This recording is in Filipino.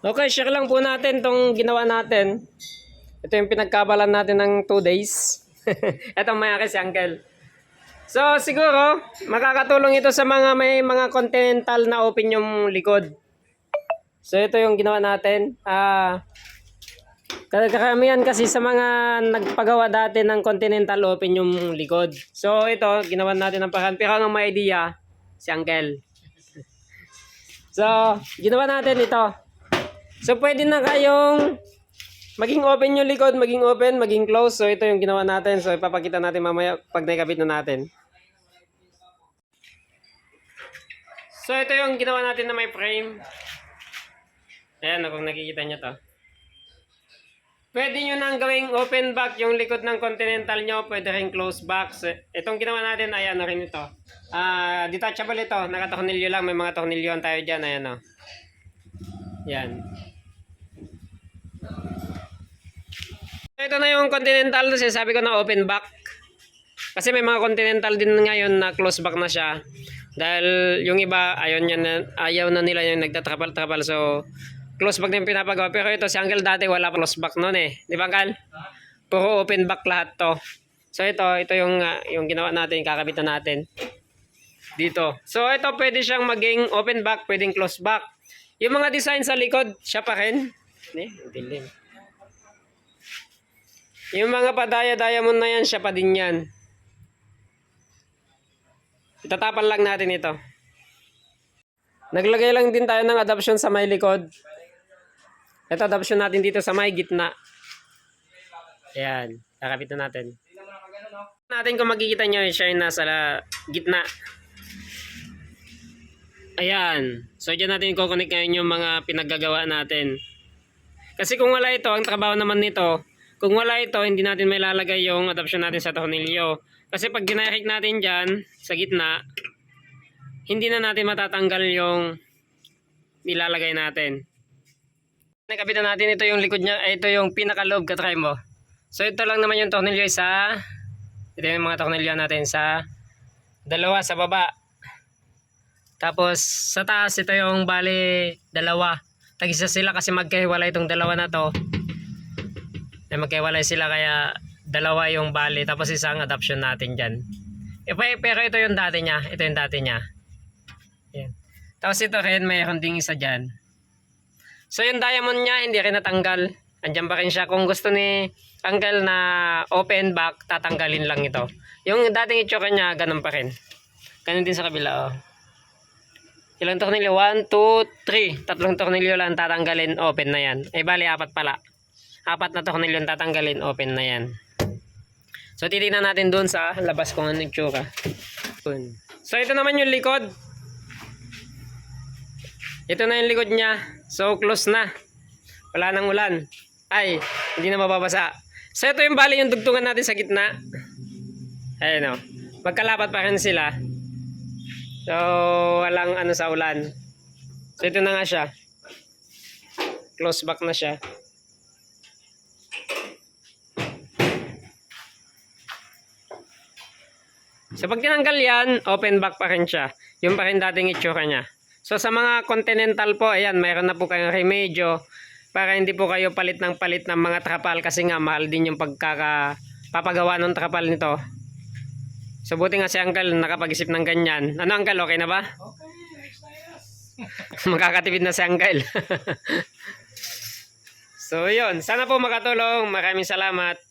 Okay, share lang po natin tong ginawa natin. Ito yung pinagkabalan natin ng 2 days. Ito mayaki si Uncle. So, siguro, makakatulong ito sa mga may mga continental na open yung likod. So, ito yung ginawa natin. Ah, karamihan kasi sa mga nagpagawa dati ng continental open yung likod. So, ito, ginawa natin ng paraan. Pero may idea, si Uncle. So, ginawa natin ito. So, pwede na kayong maging open yung likod, maging open, maging close. So, ito yung ginawa natin. So, ipapakita natin mamaya pag naikabit na natin. So, ito yung ginawa natin na may frame. Ayan, kung nakikita nyo to. Pwede nyo nang gawing open back yung likod ng Continental nyo. Pwede rin close back. So, itong ginawa natin, ayan na rin ito. Ah, detachable ito. Nakatornilyo lang. May mga tornilyon tayo dyan. Ayan o. Yan. Ito na yung Continental. Kasi sabi ko na open back. Kasi may mga Continental din ngayon na close back na siya. Dahil yung iba, ayaw, niya na, ayaw na nila yung nagtatrapal-trapal. So, close back yung pinapagawa. Pero ito, si Uncle dati wala close back noon eh. Di ba, Uncle? Puro open back lahat to. So, ito, ito yung, ah, yung ginawa natin, kakabitan natin. Dito. So, ito pwede siyang maging open back, pwedeng close back. Yung mga design sa likod, siya pa rin. Hindi, dilim. Yung mga padaya-daya mo na yan, siya pa din yan. Itatapan lang natin ito. Naglagay lang din tayo ng adaption sa may likod. Ito adaption natin dito sa may gitna. Ayan, kakapit na natin. Natin kung makikita nyo, siya yung nasa gitna. Ayan. So, dyan natin kukunik ngayon yung mga pinaggagawa natin. Kasi kung wala ito, ang trabaho naman nito, kung wala ito, hindi natin may lalagay yung adaption natin sa tornilyo. Kasi pag dinirect natin dyan, sa gitna, hindi na natin matatanggal yung nilalagay natin. Nakapitan natin ito yung likod niya, ay ito yung pinakaloob katry mo. So ito lang naman yung tornilyo sa, ito yung mga tornilyo natin sa dalawa sa baba. Tapos sa taas ito yung bali dalawa. Tag-isa sila kasi magkahiwalay itong dalawa na to. Na magkahiwalay sila kaya dalawa yung bali tapos isang adoption natin dyan. E, pe- pero ito yung dati niya. Ito yung dati niya. Yan. Tapos ito rin mayroon ding isa dyan. So yung diamond niya hindi rin natanggal. Andiyan pa rin siya. Kung gusto ni Uncle na open back, tatanggalin lang ito. Yung dating itsura niya, ganun pa rin. Ganun din sa kabila, oh. Ilang tornilyo? 1, 2, 3. Tatlong tornilyo lang tatanggalin, open na yan. Eh, bali, apat pala. Apat na tornilyo tatanggalin, open na yan. So, titignan natin doon sa labas kung ano yung tsura. Dun. So, ito naman yung likod. Ito na yung likod niya. So, close na. Wala nang ulan. Ay, hindi na mababasa. So, ito yung bali yung dugtungan natin sa gitna. Ayun o. Magkalapat pa rin sila. So, walang ano sa ulan. So, ito na nga siya. Close back na siya. So, pag tinanggal yan, open back pa rin siya. Yung pa rin dating itsura niya. So, sa mga continental po, ayan, mayroon na po kayong remedyo para hindi po kayo palit ng palit ng mga trapal kasi nga mahal din yung pagkaka papagawa ng trapal nito. So, buti nga si Uncle nakapag-isip ng ganyan. Ano, Uncle, okay na ba? Makakatipid na si Uncle. so, yun. Sana po makatulong. Maraming salamat.